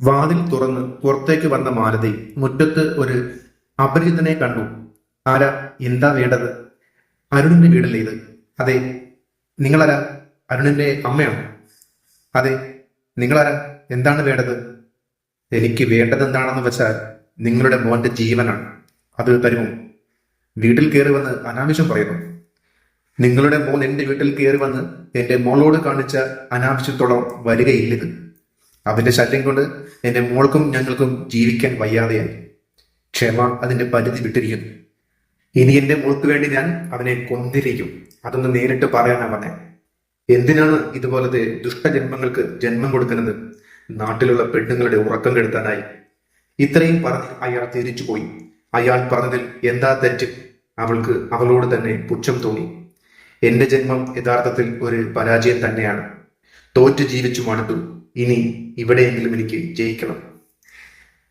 വാതിൽ തുറന്ന് പുറത്തേക്ക് വന്ന മാലതി മുറ്റത്ത് ഒരു അപരിചിതനെ കണ്ടു. ആരാ? എന്താ വേണ്ടത്? അരുണിന്റെ വീടല്ലേ ഇത്? അതെ നിങ്ങളാരാ? അരുണിന്റെ അമ്മയാണ്? അതെ നിങ്ങളാരാ? എന്താണ് വേണ്ടത്? എനിക്ക് വേണ്ടത് എന്താണെന്ന് വെച്ചാൽ നിങ്ങളുടെ മോന്റെ ജീവനാണ്. അത് തരുമോ? വീട്ടിൽ കയറി വന്ന് അനാവശ്യം പറയുന്നു. നിങ്ങളുടെ മോൻ എന്റെ വീട്ടിൽ കയറി വന്ന് എന്റെ മോളോട് കാണിച്ച അനാവശ്യത്തോളം വരികയില്ലിത് അവന്റെ ശല്യം കൊണ്ട് എന്റെ മോൾക്കും ഞങ്ങൾക്കും ജീവിക്കാൻ വയ്യാതെയായി. ക്ഷമ അതിന്റെ പരിധി വിട്ടിരിക്കുന്നു. ഇനി എന്റെ മോൾക്ക് വേണ്ടി ഞാൻ അവനെ കൊന്നിരിക്കും. അതൊന്ന് നേരിട്ട് പറയാനാ പറഞ്ഞെ. എന്തിനാണ് ഇതുപോലത്തെ ദുഷ്ടജന്മങ്ങൾക്ക് ജന്മം കൊടുക്കുന്നത്? നാട്ടിലുള്ള പെണ്ണുങ്ങളുടെ ഉറക്കം കെടുത്താനായി. ഇത്രയും പറഞ്ഞ് അയാൾ തിരിച്ചുപോയി. അയാൾ പറഞ്ഞതിൽ എന്താ തെറ്റ്? അവൾക്ക് അവളോട് തന്നെ പുച്ഛം തോന്നി. എന്റെ ജന്മം യഥാർത്ഥത്തിൽ ഒരു പരാജയം തന്നെയാണ്. തോറ്റു ജീവിച്ചു മടുത്തു. ഇനി ഇവിടെയെങ്കിലും എനിക്ക് ജയിക്കണം.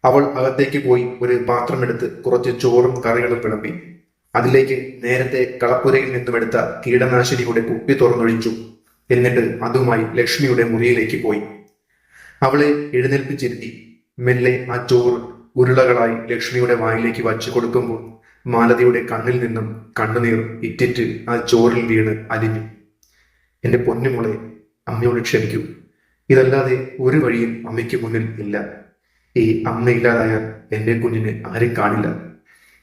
അവൾ അകത്തേക്ക് പോയി ഒരു പാത്രം എടുത്ത് കുറച്ച് ചോറും കറികളും വിളമ്പി അതിലേക്ക് നേരത്തെ കളപ്പുരയിൽ നിന്നും എടുത്ത കീടനാശിനിയുടെ കുപ്പി തുറന്നൊഴിച്ചു. എന്നിട്ട് അതുമായി ലക്ഷ്മിയുടെ മുറിയിലേക്ക് പോയി. അവളെ എഴുന്നേൽപ്പിച്ചിരുത്തി മെല്ലെ ആ ചോറ് ഉരുളകളായി ലക്ഷ്മിയുടെ വായിലേക്ക് വച്ചു കൊടുക്കുമ്പോൾ മാലതിയുടെ കണ്ണിൽ നിന്നും കണ്ണുനീർ ഇറ്റിറ്റ് ആ ചോറിൽ വീണ് അലിഞ്ഞു. എന്റെ പൊന്നുമോളെ അമ്മയോട് ക്ഷമിക്കൂ. ഇതല്ലാതെ ഒരു വഴിയും അമ്മയ്ക്ക് മുന്നിൽ ഇല്ല. ഈ അമ്മയില്ലാതായാൽ എന്റെ കുഞ്ഞിനെ ആരും കാണില്ല.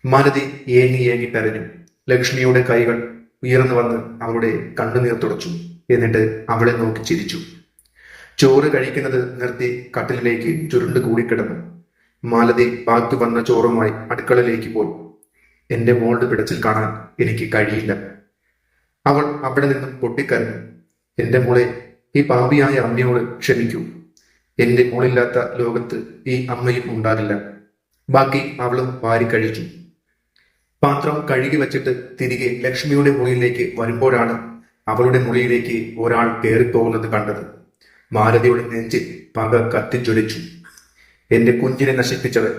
മാലതി ഏങ്ങി ഏങ്ങി കരഞ്ഞു ലക്ഷ്മിയുടെ കൈകൾ ഉയർന്നു വന്ന് അവളുടെ കണ്ണുനീർ തുടച്ചു. എന്നിട്ട് അവളെ നോക്കി ചിരിച്ചു. ചോറ് കഴിക്കുന്നത് നിർത്തി കട്ടിലിലേക്ക് ചുരുണ്ട് കൂടിക്കിടന്നു. മാലതി ബാക്കി വന്ന ചോറുമായി അടുക്കളയിലേക്ക് പോയി. എന്റെ മോളുടെ പിടച്ചിൽ കാണാൻ എനിക്ക് കഴിയില്ല. അവൾ അവിടെ നിന്നും പൊട്ടിക്കരഞ്ഞു. എന്റെ മോളെ ഈ പാപിയായ അമ്മയോട് ക്ഷമിക്കൂ. എന്റെ മോളില്ലാത്ത ലോകത്ത് ഈ അമ്മയും ഉണ്ടാകില്ല. ബാക്കി അവളും വാരി കഴിച്ചു പാത്രം കഴുകി വച്ചിട്ട് തിരികെ ലക്ഷ്മിയുടെ മുറിയിലേക്ക് വരുമ്പോഴാണ് അവളുടെ മുറിയിലേക്ക് ഒരാൾ കയറിപ്പോകുന്നത് കണ്ടത്. മാലതിയുടെ നെഞ്ചിൽ പക കത്തിച്ചൊലിച്ചു എന്റെ കുഞ്ഞിനെ നശിപ്പിച്ചത്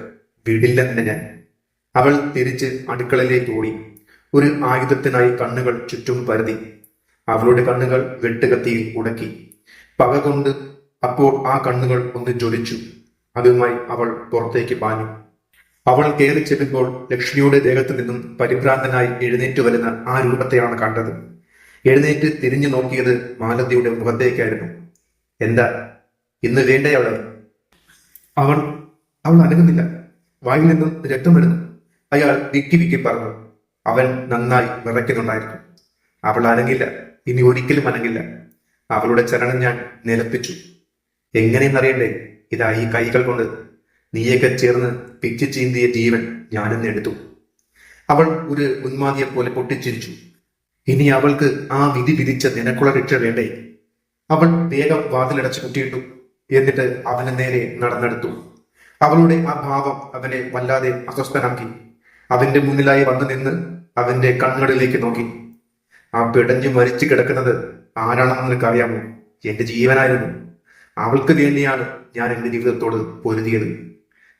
വിടില്ല തന്നെ ഞാൻ. അവൾ തിരിച്ച് അടുക്കളയിലേക്ക് ഓടി. ഒരു ആയുധത്തിനായി കണ്ണുകൾ ചുറ്റും പരതി. അവളുടെ കണ്ണുകൾ വെട്ടുകത്തിയിൽ ഉടക്കി. പക കൊണ്ട് അപ്പോൾ ആ കണ്ണുകൾ ഒന്ന് ജ്വലിച്ചു. അതുമായി അവൾ പുറത്തേക്ക് പാഞ്ഞു. അവൾ കയറി ചെല്ലുമ്പോൾ ലക്ഷ്മിയുടെ ദേഹത്തു നിന്നും പരിഭ്രാന്തനായി എഴുന്നേറ്റ് വരുന്ന ആ രൂപത്തെയാണ് കണ്ടത്. എഴുന്നേറ്റ് തിരിഞ്ഞു നോക്കിയത് മാലതിയുടെ മുഖത്തേക്കായിരുന്നു. എന്താ? ഇന്ന് വേണ്ടേ അവളെ അവൾ അവൾ അനങ്ങുന്നില്ല. വായിൽ നിന്നും രക്തം വരുന്നു. അയാൾ വിക്കി വിക്കി പറഞ്ഞു. അവൻ നന്നായി വിറയ്ക്കുന്നുണ്ടായിരുന്നു അവൾ അനങ്ങില്ല. ഇനി ഒരിക്കലും അനങ്ങില്ല. അവളുടെ ചരണം ഞാൻ നിലപ്പിച്ചു. എങ്ങനെയെന്നറിയണ്ടേ? ഇതാ ഈ കൈകൾ കൊണ്ട്. നീയൊക്കെ ചേർന്ന് പിച്ചു ചീന്തിയ ജീവൻ ഞാനെന്ന് എടുത്തു. അവൾ ഒരു ഉന്മാതിയെ പോലെ പൊട്ടിച്ചിരിച്ചു. ഇനി അവൾക്ക് ആ വിധി വിധിച്ച നിനക്കുള്ള രക്ഷ വേണ്ടേ? അവൾ വേഗം വാതിലടച്ചു കുട്ടിയിട്ടു എന്നിട്ട് അവന് നേരെ നടന്നെടുത്തു. അവളുടെ ആ ഭാവം അവനെ വല്ലാതെ അസ്വസ്ഥനാക്കി. അവന്റെ മുന്നിലായി വന്നു നിന്ന് അവന്റെ കണ്ണുകളിലേക്ക് നോക്കി. ആ പിടഞ്ഞു മരിച്ചു കിടക്കുന്നത് ആരാണെന്ന് നിനക്ക് അറിയാമോ എന്റെ ജീവനായിരുന്നു. അവൾക്ക് വേണ്ടിയാണ് ഞാൻ എന്റെ ജീവിതത്തോട് പൊരുതിയത്.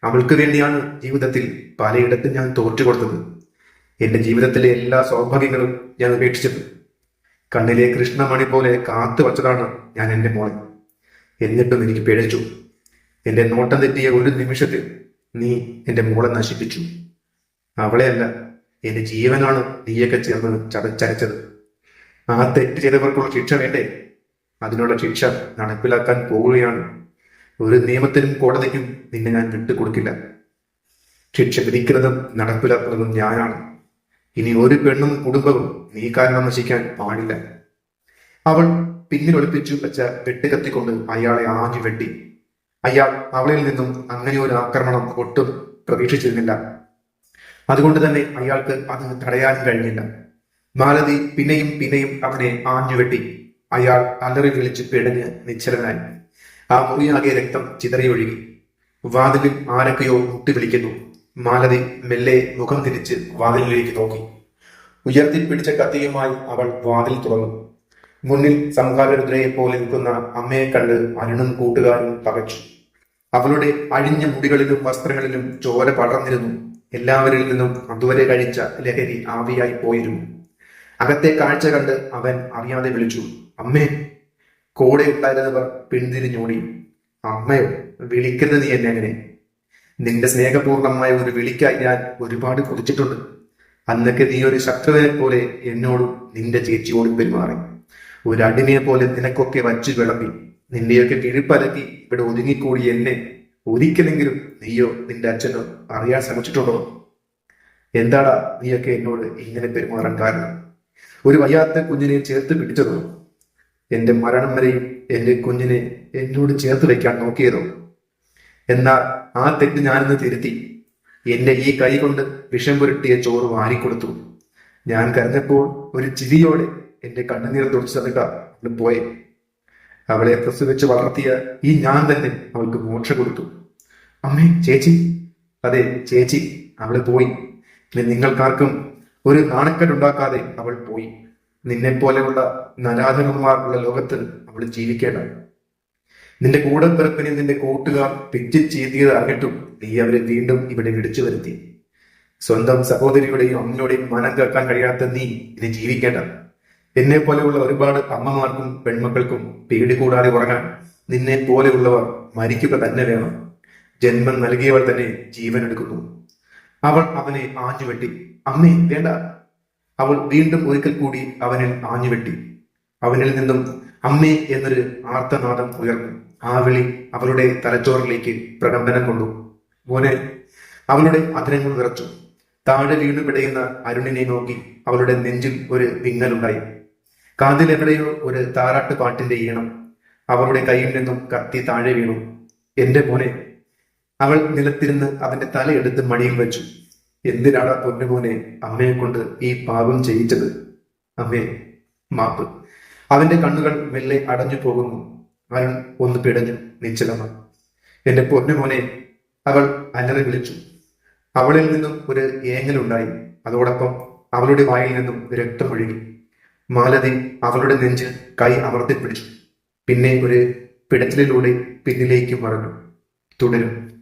അവൾക്ക് വേണ്ടിയാണ് ജീവിതത്തിൽ പലയിടത്തും ഞാൻ തോറ്റു കൊടുത്തത്. എന്റെ ജീവിതത്തിലെ എല്ലാ സൗഭാഗ്യങ്ങളും ഞാൻ ഉപേക്ഷിച്ചത് കണ്ണിലെ കൃഷ്ണമണി പോലെ കാത്തു വച്ചതാണ് ഞാൻ എന്റെ മോളെ. എന്നിട്ടും എനിക്ക് പിഴച്ചു എന്റെ നോട്ടം തെറ്റിയ ഒരു നിമിഷത്തിൽ നീ എന്റെ മോളെ നശിപ്പിച്ചു. അവളെയല്ല എന്റെ ജീവനാണ് നീയൊക്കെ ചേർന്ന് ചതച്ചരച്ചത്. ആ തെറ്റ് ചെയ്തവർക്കുള്ള ശിക്ഷ വേണ്ടേ? അതിനുള്ള ശിക്ഷ നടപ്പിലാക്കാൻ പോവുകയാണ്. ഒരു നിയമത്തിനും കോടതിക്കും നിന്നെ ഞാൻ വിട്ടുകൊടുക്കില്ല. ശിക്ഷ വിധിക്കുന്നതും നടപ്പിലാക്കുന്നതും ഞാനാണ്. ഇനി ഒരു പെണ്ണും കുടുംബവും നീ കാരണം നശിക്കാൻ പാടില്ല. അവൾ പിന്നിൽ ഒളിപ്പിച്ചു വെച്ച വെട്ടുകത്തിക്കൊണ്ട് അയാളെ ആഞ്ഞു വെട്ടി. അയാൾ അവളിൽ നിന്നും അങ്ങനെ ഒരു ആക്രമണം ഒട്ടും പ്രതീക്ഷിച്ചിരുന്നില്ല. അതുകൊണ്ട് തന്നെ അയാൾക്ക് അത് തടയാൻ കഴിഞ്ഞില്ല. മാലതി പിന്നെയും പിന്നെയും അവനെ ആഞ്ഞു വെട്ടി. അയാൾ അലറി വിളിച്ച് പിടഞ്ഞ് നിശ്ചലനായി. ആ മുറിയാകെ രക്തം ചിതറിയൊഴുകി. വാതിലിൽ ആരൊക്കെയോ മുട്ടി വിളിക്കുന്നു മാലതി മെല്ലെ മുഖം തിരിച്ച് വാതിലിലേക്ക് നോക്കി. ഉയർത്തി പിടിച്ച കത്തിയുമായി അവൾ വാതിൽ തുറന്നു. മുന്നിൽ സംഹാരരുദ്രയെ പോലെ നിൽക്കുന്ന അമ്മയെ കണ്ട് അരുണും കൂട്ടുകാരും പകച്ചു അവളുടെ അഴിഞ്ഞ മുടികളിലും വസ്ത്രങ്ങളിലും ചോര പടർന്നിരുന്നു. എല്ലാവരിൽ നിന്നും അതുവരെ കഴിച്ച ലഹരി ആവിയായി പോയിരുന്നു. അകത്തെ കാഴ്ച കണ്ട് അവൻ അറിയാതെ വിളിച്ചു അമ്മേ കൂടെ ഉണ്ടായിരുന്നവർ പിന്തിരിഞ്ഞോടി. അമ്മയോ വിളിക്കുന്നത് നീ എന്നെ അങ്ങനെ നിന്റെ സ്നേഹപൂർണമായ ഒരു വിളിക്കായി ഞാൻ ഒരുപാട് കുറിച്ചിട്ടുണ്ട് അന്നൊക്കെ നീ ഒരു ശത്രുവിനെ പോലെ എന്നോടും നിന്റെ ചേച്ചിയോടും പെരുമാറി. ഒരു അടിമയെ പോലെ നിനക്കൊക്കെ വച്ചു വിളമ്പി. നിന്റെയൊക്കെ കിഴിപ്പലക്കി ഇവിടെ ഒതുങ്ങിക്കൂടി എന്നെ. ഒരിക്കലെങ്കിലും നീയോ നിന്റെ അച്ഛനോ അറിയാൻ ശ്രമിച്ചിട്ടുണ്ടോ? എന്താടാ നീയൊക്കെ എന്നോട് ഇങ്ങനെ പെരുമാറാൻ കാരണം? ഒരു വയ്യാത്ത കുഞ്ഞിനെ ചേർത്ത് പിടിച്ചതോ? എന്റെ മരണം വരെയും എന്റെ കുഞ്ഞിനെ എന്നോട് ചേർത്ത് വയ്ക്കാൻ നോക്കിയതോ? എന്നാൽ ആ തെറ്റ് ഞാനിന്ന് തിരുത്തി. എന്റെ ഈ കൈ കൊണ്ട് വിഷം പുരട്ടിയ ചോറ് വാരിക്കൊടുത്തു. ഞാൻ കരഞ്ഞപ്പോൾ ഒരു ചിരിയോടെ എന്റെ കണ്ണുനീർ തുടച്ചു തന്നിട്ട പോയെ. അവളെ പ്രസവിച്ച് വളർത്തിയ ഈ ഞാൻ തന്നെ അവൾക്ക് മോക്ഷ കൊടുത്തു. അമ്മേ ചേച്ചി. അതെ ചേച്ചി. അവൾ പോയി. പിന്നെ നിങ്ങൾക്കാർക്കും ഒരു നാണക്കെട്ടുണ്ടാക്കാതെ അവൾ പോയി. നിന്നെ പോലെയുള്ള നരാധകന്മാരുള്ള ലോകത്ത് അവൾ ജീവിക്കേണ്ട നിന്റെ കൂടെ പിറപ്പിനെ നിന്റെ കൂട്ടുകാർ പിച്ച് ചെയ്തിയത് അറിഞ്ഞിട്ടും നീ അവരെ വീണ്ടും ഇവിടെ വിളിച്ചു വരുത്തി. സ്വന്തം സഹോദരിയുടെയും അമ്മയുടെയും മനം കേൾക്കാൻ കഴിയാത്ത നീ ഇനി ജീവിക്കേണ്ട എന്നെ പോലെയുള്ള ഒരുപാട് അമ്മമാർക്കും പെൺമക്കൾക്കും പേടി കൂടാതെ ഉറങ്ങാൻ നിന്നെ പോലെയുള്ളവർ മരിക്കുക തന്നെ വേണം. ജന്മം നൽകിയവൾ തന്നെ ജീവൻ എടുക്കുന്നു അവൾ അവനെ ആഞ്ഞുവെട്ടി. അമ്മേ വേണ്ട. അവൾ വീണ്ടും ഒരിക്കൽ കൂടി അവനിൽ ആഞ്ഞുവെട്ടി. അവനിൽ നിന്നും അമ്മേ എന്നൊരു ആർത്തനാദം ഉയർന്നു. ആ വിളി അവളുടെ തലച്ചോറിലേക്ക് പ്രകമ്പനം കൊണ്ടു. മോനെ അവളുടെ അധരങ്ങൾ നിറച്ചു. താഴെ വീണു പിടയുന്ന അരുണിനെ നോക്കി അവളുടെ നെഞ്ചിൽ ഒരു വിങ്ങലുണ്ടായി. കാതിലെവിടെയോ ഒരു താരാട്ട് പാട്ടിന്റെ ഈണം. അവളുടെ കയ്യിൽ നിന്നും കത്തി താഴെ വീണു. എന്റെ മോനെ അവൾ നിലത്തിരുന്ന് അവന്റെ തലയെടുത്ത് മടിയിൽ വെച്ചു. എന്തിനാണ് പൊന്നുമോനെ അമ്മയെ കൊണ്ട് ഈ പാപം ചെയ്യിച്ചത്? അമ്മേ മാപ്പ്. അവന്റെ കണ്ണുകൾ മെല്ലെ അടഞ്ഞു പോകുന്നു. അവൻ ഒന്ന് പിടഞ്ഞു നിശ്ചലമായി എന്റെ പൊന്നുമോനെ അവൾ അലറി വിളിച്ചു. അവളിൽ നിന്നും ഒരു ഏങ്ങലുണ്ടായി അതോടൊപ്പം അവളുടെ വായിൽ നിന്നും രക്തമൊഴുകി. മാലതി അവളുടെ നെഞ്ച് കൈ അമർത്തിപ്പിടിച്ചു. പിന്നെ ഒരു പിടച്ചിലൂടെ പിന്നിലേക്ക് മറഞ്ഞു തുടരും.